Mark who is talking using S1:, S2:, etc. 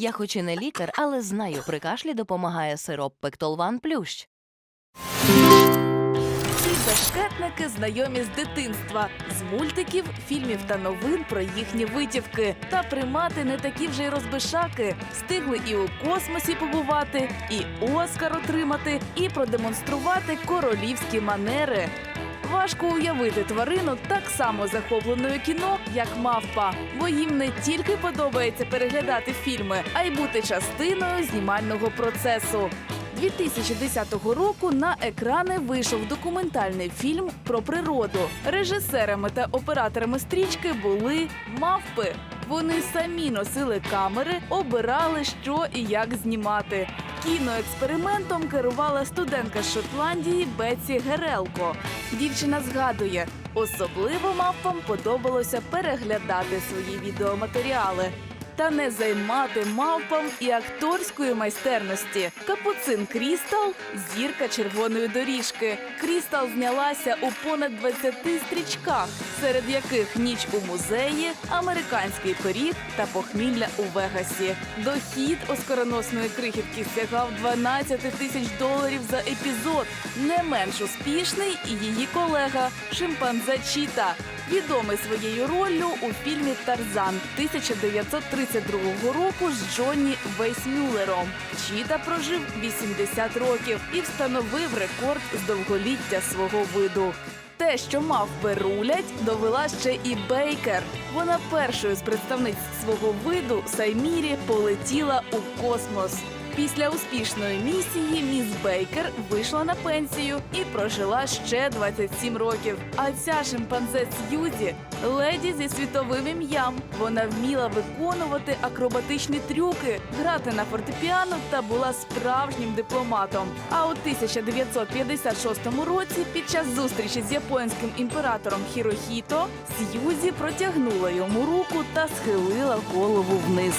S1: Я хоч і не лікар, але знаю, при кашлі допомагає сироп Пектолван Плющ.
S2: Ці бешкетники знайомі з дитинства, з мультиків, фільмів та новин про їхні витівки. Та примати не такі вже й розбишаки. Встигли і у космосі побувати, і Оскар отримати, і продемонструвати королівські манери. Важко уявити тварину так само захопленою кіно, як мавпа, бо їм не тільки подобається переглядати фільми, а й бути частиною знімального процесу. 2010 року на екрани вийшов документальний фільм про природу. Режисерами та операторами стрічки були мавпи. Вони самі носили камери, обирали, що і як знімати. Кіноекспериментом керувала студентка з Шотландії Беці Герелко. Дівчина згадує, особливо мавпам подобалося переглядати свої відеоматеріали. Та не займати мавпам і акторської майстерності. Капуцин Крістал зірка червоної доріжки. Крістал знялася у понад 20 стрічках, серед яких ніч у музеї, американський пиріг та похмілля у Вегасі. Дохід оскароносної крихітки сягав 12 тисяч доларів за епізод. Не менш успішний і її колега шимпанзе Чіта, відомий своєю роллю у фільмі Тарзан 1932 року з Джонні Вейсмюлером. Чіта прожив 80 років і встановив рекорд з довголіття свого виду. Те, що мавпи рулять, довела ще і Бейкер. Вона першою з представниць свого виду Саймірі полетіла у космос. Після успішної місії міс Бейкер вийшла на пенсію і прожила ще 27 років. А ця шимпанзе Сьюзі леді зі світовим ім'ям. Вона вміла виконувати акробатичні трюки, грати на фортепіано та була справжнім дипломатом. А у 1956 році, під час зустрічі з японським імператором Хірохіто, Сьюзі протягнула йому руку та схилила голову вниз.